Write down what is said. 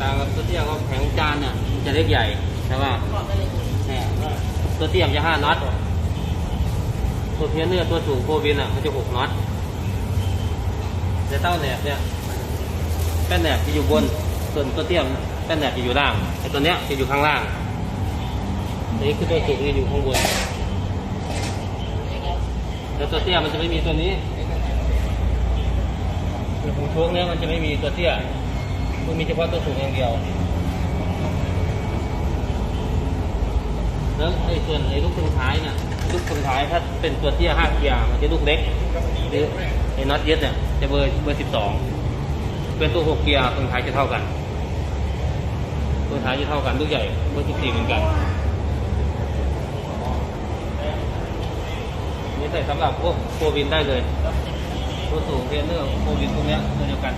ตัวเรียกว่าแผงจานเนี่ยมันจะเล็กใหญ่ใช่ป่ะเนี่ยตัวเตี้ยมนจะห้าน็อตตัวเพี้ยนเนื้อตัวสูงโควินอะมันจะหกน็อตแต่เต้าแหนบเนี่ยแป้นแหนบจะอยู่บนส่วนตัวเตี้ยมแป้นแหนบจะอยู่ล่างไอ้ตัวเนี้ยจะอยู่ข้างล่างอันนี้คือตัวสูงจะอยู่ข้างบนแล้วตัวเตี้ยมันจะไม่มีตัวนี้คือหูช่วงเนี้ยมันจะไม่มีตัวเตี้ย มันมีเฉพาะตัวสูงอย่างเดียว แล้วไอ้ส่วนไอ้ลูกตรงท้ายเนี่ยลูกตรงท้ายถ้าเป็นตัวเตี้ยห้าเกียร์มันจะลูกเล็กหรือไอ้น็อตเย็ดเนี่ยจะเบอร์เบอร์สิบสองเป็นตัวหกเกียร์ตรงท้ายจะเท่ากันตัวท้ายจะเท่ากันลูกใหญ่เบอร์สิบสี่เหมือนกันนี่ใส่สำหรับพวกโฟวินได้เลยตัวสูงเทรนเนอร์โฟวินพวกเนี้ยตัวเดียวกัน